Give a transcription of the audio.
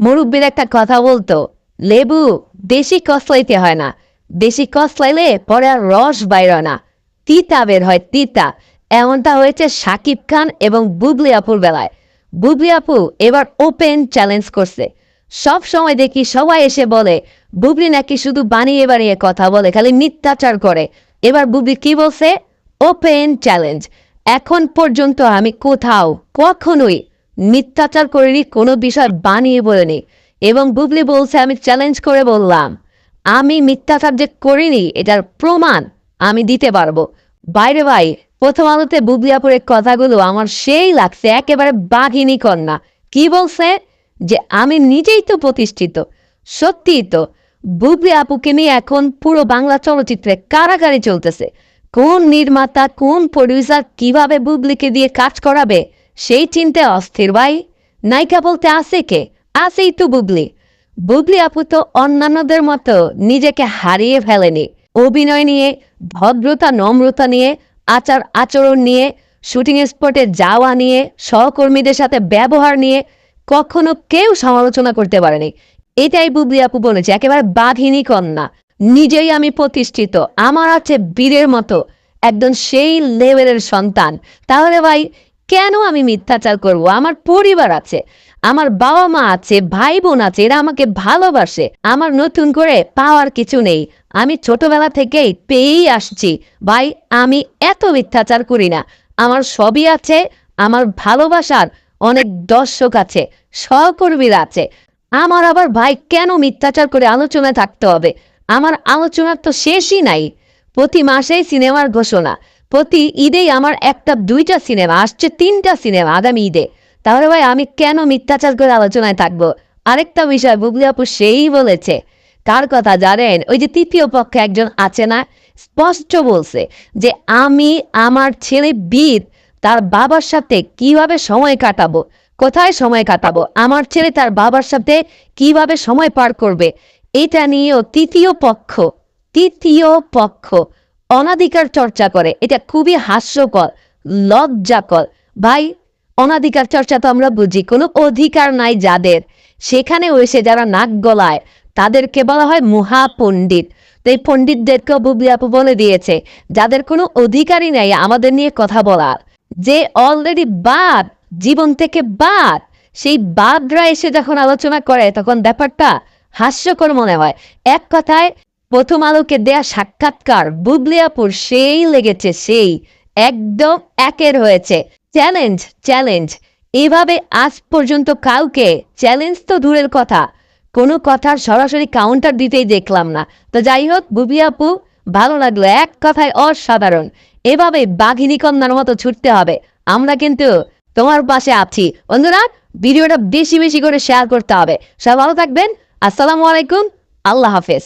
মুরব্বীর একটা কথা বলতো, লেবু দেশি কসলাইতে হয় না, দেশি কসলাইলে পরে আর রস বাইর না, তিতা বের হয় তিতা। এমনটা হয়েছে সাকিব খান এবং বুবলি আপুর বেলায়। বুবলি আপু এবার ওপেন চ্যালেঞ্জ করছে। সব সময় দেখি সবাই এসে বলে, বুবলি নাকি শুধু বানিয়ে বানিয়ে কথা বলে, খালি মিথ্যাচার করে। এবার বুবলি কি বলছে? Open challenge. এখন পর্যন্ত আমি কোথাও কখনোই মিথ্যাচার করিনি, কোনো বিষয় বানিয়ে বলিনি। এবং বুবলি বলছে, আমি চ্যালেঞ্জ করে বললাম, আমি মিথ্যাচার যে করিনি, এটার প্রমাণ আমি দিতে পারব। বাইরে ভাই প্রথম আলোতে বুবলিয়াপুরের কথাগুলো আমার সেই লাগছে, একেবারে বাঘিনী কন্যা। কি বলছে? যে আমি নিজেই তো প্রতিষ্ঠিত, সত্যিই তো। বুবলি আপুকে নিয়ে এখন পুরো বাংলা চলচ্চিত্রে কারাগারি চলতেছে। কোন নির্মাতা, কোন প্রডিউসার কীভাবে বুবলিকে দিয়ে কাজ করাবে? সেই চিন্তায় অস্থির, ভাই। নায়িকা বলতে আছে কে? আছেই তো বুবলি। বুবলি আপু তো অন্যান্যদের মতো নিজেকে হারিয়ে ফেলেনি। অভিনয় নিয়ে, ভদ্রতা, নম্রতা নিয়ে, আচার আচরণ নিয়ে, শুটিং স্পটে যাওয়া নিয়ে, সহকর্মীদের সাথে ব্যবহার নিয়ে কখনো কেউ সমালোচনা করতে পারেনি। এটাই বুবলি আপু বলেছে, একেবারে বাঘিনী কন্যা। নিজেই আমি প্রতিষ্ঠিত, আমার আছে বীরের মতো একদম সেই লেভেলের সন্তান। তাহলে ভাই কেন আমি মিথ্যাচার করব? আমার পরিবার আছে, আমার বাবা মা আছে ভাই বোন আছে, এরা আমাকে ভালোবাসে। আমার নতুন করে পাওয়ার কিছু নেই। আমি ছোটবেলা থেকেই পেয়েই আসছি। ভাই, আমি এত মিথ্যাচার করি না। আমার সবই আছে, আমার ভালোবাসার অনেক দর্শক আছে, সহকর্মীরা আছে। আমার আবার ভাই, কেন মিথ্যাচার করে আলোচনায় থাকতে হবে? আমার আলোচনার তো শেষই নাই। প্রতি মাসেই সিনেমার ঘোষণা। প্রতি ঈদেই আমার একটা, দুইটা সিনেমা, আসছে তিনটা সিনেমা আগামী ঈদে। তাহলে ভাই, আমি কেন মিথ্যাচার করে আলোচনায় থাকব? আরেকটা বিষয়, বুবলি আপু সেই বলেছে। কার কথা জানেন? ওই যে তৃতীয় পক্ষে একজন আছে না, স্পষ্ট বলছে যে আমি আমার ছেলে বীর, তার বাবার সাথে কীভাবে সময় কাটাবো? কোথায় সময় কাটাবো? আমার ছেলে তার বাবার সাথে কীভাবে সময় পার করবে? এটা নিয়েও তৃতীয় পক্ষ তৃতীয় পক্ষ অনাধিকার চর্চা করে। এটা খুবই হাস্যকর, লজ্জাকর। ভাই, অনাধিকার চর্চা তো আমরা বুঝি, কোনো অধিকার নাই যাদের। সেখানে এসে যারা নাক গলায়, তাদেরকে বলা হয় মহাপণ্ডিত। তো এই পণ্ডিতদেরকেও বুবলি বলে দিয়েছে, যাদের কোনো অধিকারই নেই আমাদের নিয়ে কথা বলার। যে অলরেডি বাদ, জীবন থেকে বাদ, সেই বাদরা এসে যখন আলোচনা করে, তখন ব্যাপারটা হাস্যকর মনে হয়। এক কথায় প্রথম আলোকে দেয়া সাক্ষাৎকার বুবলিয়াপুর সেই লেগেছে, সেই একদম একের হয়েছে। Challenge challenge. এভাবে আজ পর্যন্ত কাউকে চ্যালেঞ্জ তো দূরের কথা, কোনো কথার সরাসরি কাউন্টার দিতেই দেখলাম না। তো যাই হোক বুবি আপু ভালো লাগল। এক কথায় অসাধারণ। এভাবে বাঘিনী কন্যার মতো ছুটতে হবে। আমরা কিন্তু তোমার পাশে আছি। বন্ধুরা, ভিডিওটা বেশি বেশি করে শেয়ার করতে হবে। সবাই ভালো থাকবেন। আসসালামু আলাইকুম। আল্লাহ হাফেজ।